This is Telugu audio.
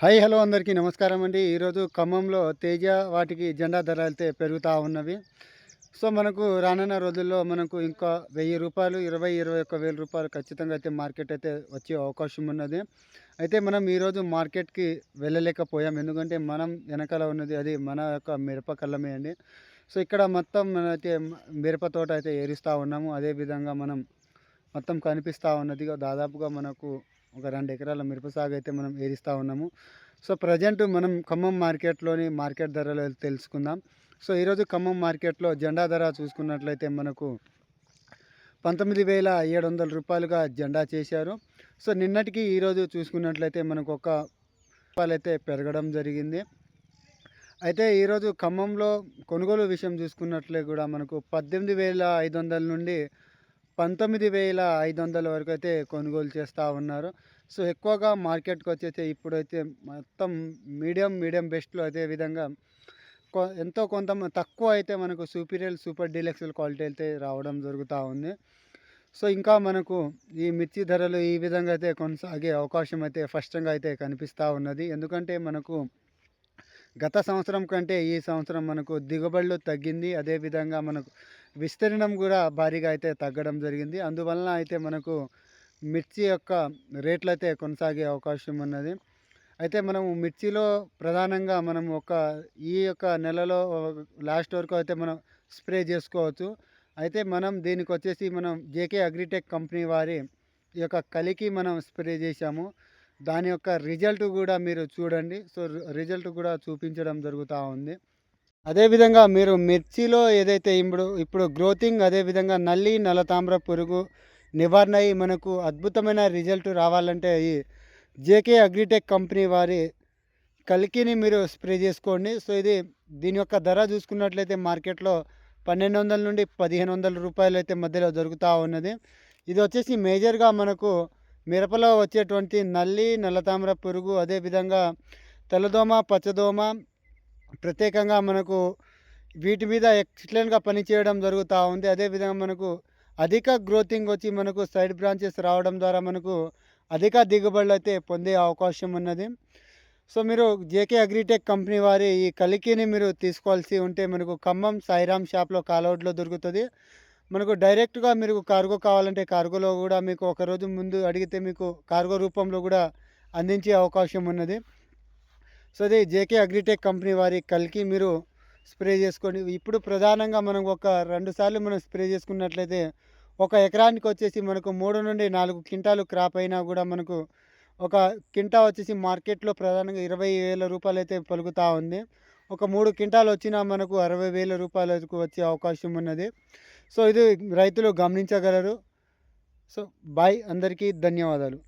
హాయ్ హలో అందరికీ నమస్కారం అండి. ఈరోజు ఖమ్మంలో తేజ వాటికి జెండా ధరలు అయితే పెరుగుతూ ఉన్నవి. సో మనకు రానున్న రోజుల్లో మనకు ఇంకా వెయ్యి రూపాయలు ఇరవై ఇరవై ఒక్క వేల రూపాయలు ఖచ్చితంగా అయితే మార్కెట్ అయితే వచ్చే అవకాశం ఉన్నది. అయితే మనం ఈరోజు మార్కెట్కి వెళ్ళలేకపోయాం. ఎందుకంటే మనం వెనకాల ఉన్నది అది మన యొక్క మిరప కళ్ళమే అండి. సో ఇక్కడ మొత్తం మనైతే మిరప తోట అయితే ఏరిస్తూ ఉన్నాము. అదేవిధంగా మనం మొత్తం కనిపిస్తూ ఉన్నది దాదాపుగా మనకు ఒక రెండు ఎకరాల మిరప సాగు అయితే మనం ఏరిస్తూ ఉన్నాము. సో ప్రజెంట్ మనం ఖమ్మం మార్కెట్లోని మార్కెట్ ధరలు తెలుసుకుందాం. సో ఈరోజు ఖమ్మం మార్కెట్లో జెండా ధర చూసుకున్నట్లయితే మనకు పంతొమ్మిది వేల ఏడు వందల రూపాయలుగా జెండా చేశారు. సో నిన్నటికి ఈరోజు చూసుకున్నట్లయితే మనకు ఒక రూపాయలు అయితే పెరగడం జరిగింది. అయితే ఈరోజు ఖమ్మంలో కొనుగోలు విషయం చూసుకున్నట్లే కూడా మనకు పద్దెనిమిది వేల ఐదు వందల నుండి పంతొమ్మిది వేల ఐదు వందల వరకు అయితే కొనుగోలు చేస్తూ ఉన్నారు. సో ఎక్కువగా మార్కెట్కి వచ్చేసి ఇప్పుడైతే మొత్తం మీడియం మీడియం బెస్ట్లో అదే విధంగా ఎంతో కొంత తక్కువ అయితే మనకు సూపీరియల్ సూపర్ డీలక్స్ల క్వాలిటీ అయితే రావడం జరుగుతూ ఉంది. సో ఇంకా మనకు ఈ మిర్చి ధరలు ఈ విధంగా అయితే కొనసాగే అవకాశం అయితే స్పష్టంగా అయితే కనిపిస్తూ ఉన్నది. ఎందుకంటే మనకు గత సంవత్సరం కంటే ఈ సంవత్సరం మనకు దిగుబడులు తగ్గింది. అదేవిధంగా మనకు విస్తీర్ణం కూడా భారీగా అయితే తగ్గడం జరిగింది. అందువలన అయితే మనకు మిర్చి యొక్క రేట్లు అయితే కొనసాగే అవకాశం ఉన్నది. అయితే మనము మిర్చిలో ప్రధానంగా మనం ఒక ఈ యొక్క నెలలో లాస్ట్ వరకు అయితే మనం స్ప్రే చేసుకోవచ్చు. అయితే మనం దీనికి వచ్చేసి మనం జేకే అగ్రిటెక్ కంపెనీ వారి ఈ యొక్క కలికి మనం స్ప్రే చేసాము దాని యొక్క రిజల్ట్ కూడా మీరు చూడండి. సో రిజల్ట్ కూడా చూపించడం జరుగుతూ ఉంది. అదేవిధంగా మీరు మిర్చిలో ఏదైతే ఇప్పుడు ఇప్పుడు గ్రోతింగ్ అదేవిధంగా నల్లి నల్లతామ్ర పురుగు నివారణ అయ్యి మనకు అద్భుతమైన రిజల్ట్ రావాలంటే ఈ జేకే అగ్రిటెక్ కంపెనీ వారి కలికిని మీరు స్ప్రే చేసుకోండి. సో ఇది దీని యొక్క ధర చూసుకున్నట్లయితే మార్కెట్లో పన్నెండు వందల నుండి పదిహేను వందల రూపాయలు అయితే మధ్యలో దొరుకుతూ ఉన్నది. ఇది వచ్చేసి మేజర్గా మనకు మిరపలో వచ్చేటువంటి నల్లి నల్లతామర పురుగు అదేవిధంగా తెల్లదోమ పచ్చదోమ ప్రత్యేకంగా మనకు వీటి మీద ఎక్సలెంట్గా పనిచేయడం జరుగుతూ ఉంది. అదేవిధంగా మనకు అధిక గ్రోతింగ్ వచ్చి మనకు సైడ్ బ్రాంచెస్ రావడం ద్వారా మనకు అధిక దిగుబడులు అయితే పొందే అవకాశం ఉన్నది. సో మీరు జేకే అగ్రిటెక్ కంపెనీ వారి ఈ కలికిని మీరు తీసుకోవాల్సి ఉంటే మనకు ఖమ్మం సాయిరామ్ షాప్లో కాలౌట్లో దొరుకుతుంది. మనకు డైరెక్ట్గా మీరు కార్గో కావాలంటే కార్గోలో కూడా మీకు ఒకరోజు ముందు అడిగితే మీకు కార్గో రూపంలో కూడా అందించే అవకాశం ఉన్నది. సో ఇది జేకే అగ్రిటెక్ కంపెనీ వారి కలికి మీరు స్ప్రే చేసుకోండి. ఇప్పుడు ప్రధానంగా మనం ఒక రెండు సార్లు మనం స్ప్రే చేసుకున్నట్లయితే ఒక ఎకరానికి వచ్చేసి మనకు మూడు నుండి నాలుగు క్వింటాలు క్రాప్ అయినా కూడా మనకు ఒక కింటా వచ్చేసి మార్కెట్లో ప్రధానంగా ఇరవై వేల రూపాయలు అయితే పలుకుతూ ఉంది. ఒక మూడు క్వింటాలు వచ్చినా మనకు అరవై వేల రూపాయలకు వచ్చే అవకాశం ఉన్నది. సో ఇది రైతులు గమనించగలరు. సో బాయ్ అందరికీ ధన్యవాదాలు.